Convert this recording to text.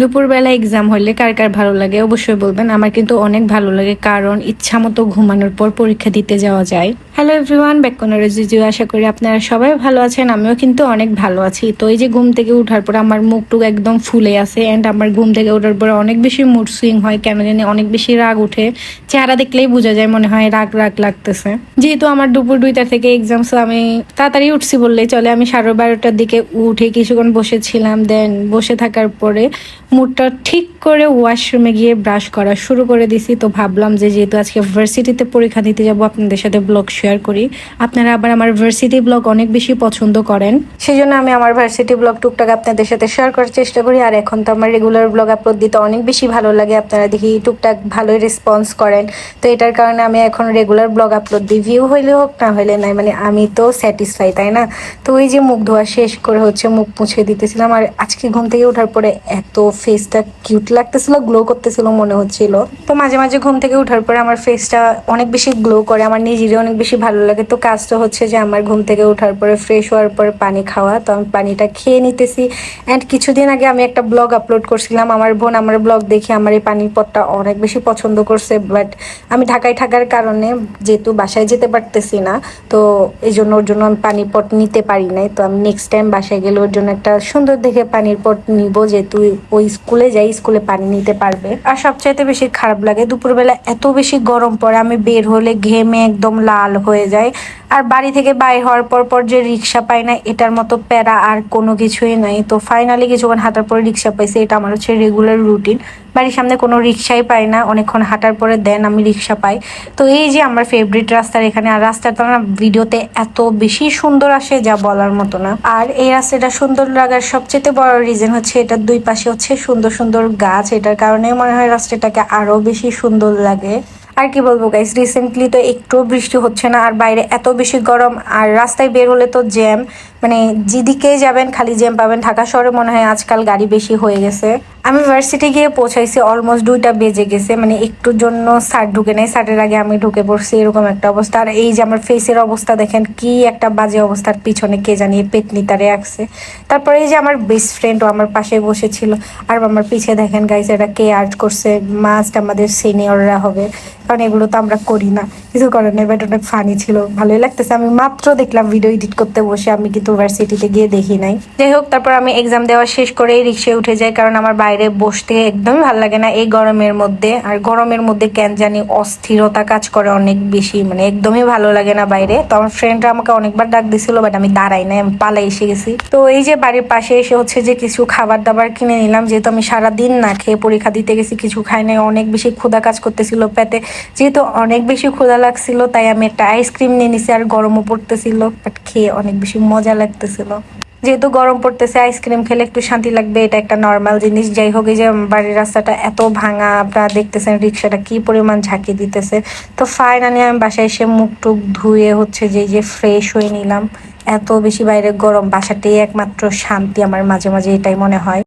দুপুরবেলা এক্সাম হলে কার কার ভালো লাগে? অবশ্যই বলবেন। আমার কিন্তু অনেক ভালো লাগে, কারণ ইচ্ছা মতো ঘুমানোর পর পরীক্ষা দিতে যাওয়া যায়। হ্যালো এভরিওয়ান ব্যাককনের জিজু আশা করি আপনারা সবাই ভালো আছেন, আমিও কিন্তু অনেক ভালো আছি। তো এই যে ঘুম থেকে উঠার পর আমার মুখটুক একদম ফুলে আছে অ্যান্ড আমার ঘুম থেকে ওঠার পর অনেক বেশি মুড সুইং হয়, কেন জানি অনেক বেশি রাগ উঠে চেহারা দেখলেই বোঝা যায়, মনে হয় রাগ রাগ লাগতেছে। যেহেতু আমার দুপুর দুইটা থেকে এক্সাম আমি তাড়াতাড়ি উঠছি বললেই চলে। আমি সাড়ে বারোটার দিকে উঠে কিছুক্ষণ বসেছিলাম দেন বসে থাকার পরে মুডটা ঠিক করে ওয়াশরুমে গিয়ে ব্রাশ করা শুরু করে দিছি। তো ভাবলাম যে যেহেতু আজকে ভার্সিটিতে পরীক্ষা দিতে যাব, আপনাদের সাথে ব্লগ শেয়ার করি। আপনারা আবার আমার ভার্সিটি ব্লগ অনেক বেশি পছন্দ করেন। সেই জন্য আমি আমার ভার্সিটি ব্লগ টুকটাক আপনাদের সাথে শেয়ার করার চেষ্টা করি। আর এখন তো আমার রেগুলার ব্লগ আপলোড দিতে অনেক বেশি ভালো লাগে। আপনারা দেখি টুকটাক ভালোই রেসপন্স করেন। তো এটার কারণে আমি এখন রেগুলার ব্লগ আপলোড দিই। ভিউ হইলে হোক, না হইলে নাই। মানে আমি তো স্যাটিসফাই তাই না? তো ওই যে মুখ ধোয়া শেষ করে হচ্ছে মুখ মুছে দিতেছিলাম। আর আজকে ঘুম থেকে ওঠার পরে এত ফেসটা কিউট লাগতেছিল গ্লো করতেছিল মনে হচ্ছিল। তো মাঝে মাঝে ঘুম থেকে ওঠার পরে আমার ফেসটা অনেক বেশি গ্লো করে, আমার নিজেরই অনেক বেশি ভালো লাগে। তো কাজটা হচ্ছে যে আমার ঘুম থেকে ওঠার পরে ফ্রেশ হওয়ার পরে পানি খাওয়া, তো আমি পানিটা খেয়ে নিতেছি। অ্যান্ড কিছুদিন আগে আমি একটা ব্লগ আপলোড করছিলাম, আমার বোন আমার ব্লগ দেখে আমার এই পানির পটটা অনেক বেশি পছন্দ করছে। বাট আমি ঢাকায় থাকার কারণে যেহেতু বাসায় যেতে পারতেছি না, তো এই জন্য ওর জন্য আমি পানির পট নিতে পারি নাই। তো আমি নেক্সট টাইম বাসায় গেলে ওর জন্য একটা সুন্দর দেখে পানির পট নিব, যেহেতু ওই স্কুলে যাই, স্কুলে পানি নিতে পারবে। আর সবচাইতে বেশি খারাপ লাগে, দুপুরবেলা এত বেশি গরম পড়ে, আমি বের হলে ঘেমে একদম লাল হয়ে যায় আর বাড়ি থেকে বাইর হওয়ার পর পর যে রিক্সা পাই না, এটার মতো প্যারা আর কোনো কিছুই নাই। তো ফাইনালি কিছুক্ষণ হাঁটার পরে রিক্সা পাইছি, এটা আমার হচ্ছে রেগুলার রুটিন বাড়ির সামনে কোনো রিক্সাই পাই না, অনেকক্ষণ হাঁটার পরে দেন আমি রিক্সা পাই। তো এই যে আমার ফেভারিট রাস্তার এখানে, আর রাস্তাটা না, ভিডিওতে এত বেশি সুন্দর আসে যা বলার মতো না। আর এই রাস্তাটা সুন্দর লাগার সবচেয়ে বড় রিজন হচ্ছে এটার দুই পাশে হচ্ছে সুন্দর সুন্দর গাছ। এটার কারণে মনে হয় রাস্তাটাকে আরও বেশি সুন্দর লাগে। আর কি বলব গাইস রিসেন্টলি তো একটু বৃষ্টি হচ্ছে না, আর বাইরে এত বেশি গরম, আর রাস্তায় বের হলে তো জ্যাম মানে যেদিকে যাবেন, খালি জ্যাম পাবেন। ঢাকা শহরে মনে হয় আজকাল গাড়ি বেশি হয়ে গেছে। আমি ভার্সিটি গিয়ে পৌঁছাইছি অলমোস্ট দুইটা বেজে গেছে। মানে একটুর জন্য সার ঢুকে নেই। সারের আগে আমি ঢুকে পড়ছি, এরকম একটা অবস্থা। আর এই যে আমার ফেসের অবস্থা দেখেন, কি একটা বাজে অবস্থার পিছনে কে জানিয়ে পেতনি তারে রাখছে তারপরে এই যে আমার বেস্ট ফ্রেন্ডও আমার পাশে বসেছিল। আর আমার পিছে দেখেন গাইস এটা কে আর্ট করছে। মাস্ট আমাদের সিনিয়ররা হবে। কারণ এগুলো তো আমরা করি না। কিছু করার নেই বাট অনেক ফানি ছিল। ভালোই লাগতেছে। আমি মাত্র দেখলাম ভিডিও এডিট করতে বসে। আমি কিন্তু ভার্সিটিতে গিয়ে দেখি নাই। যাই হোক তারপর আমি এক্সাম দেওয়া শেষ করে রিক্সায় উঠে যাই, কারণ আমার বাইরে বসতে একদমই ভালো লাগে না। এই গরমের মধ্যে, আর গরমের মধ্যে কেন জানি অস্থিরতা কাজ করে অনেক বেশি মানে একদমই ভালো লাগে না বাইরে। তো আমার ফ্রেন্ডরা আমাকে অনেকবার ডাক দিছিল বাট আমি দাঁড়াই নাই, আমি পালাই এসে গেছি। তো এই যে বাড়ির পাশে এসে হচ্ছে যে কিছু খাবার দাবার কিনে নিলাম, যেহেতু আমি সারা দিন না খেয়ে পরীক্ষা দিতে গেছি, কিছু খাই নাই, অনেক বেশি ক্ষুধা কাজ করতেছিল পেটে। যেহেতু অনেক বেশি ক্ষুধা লাগছিল, তাই আমি একটা আইসক্রিম নিয়ে নিছি, আর গরমও পড়তেছিল বাট খেয়ে অনেক বেশি মজা লাগতেছিল। যেহেতু গরম পড়তেছে, আইসক্রিম খেলে একটু শান্তি লাগবে, এটা একটা নর্মাল জিনিস। যাই হোক, এই যে বাড়ির রাস্তাটা এত ভাঙা, আপনারা দেখতেছেন রিক্সাটা কি পরিমাণ ঝাঁকি দিতেছে। তো ফাইনালি আমি বাসায় এসে মুখ টুক ধুয়ে হচ্ছে যে যে ফ্রেশ হয়ে নিলাম। এত বেশি বাইরে গরম, বাসাটাই একমাত্র শান্তি আমার মাঝে মাঝে এটাই মনে হয়।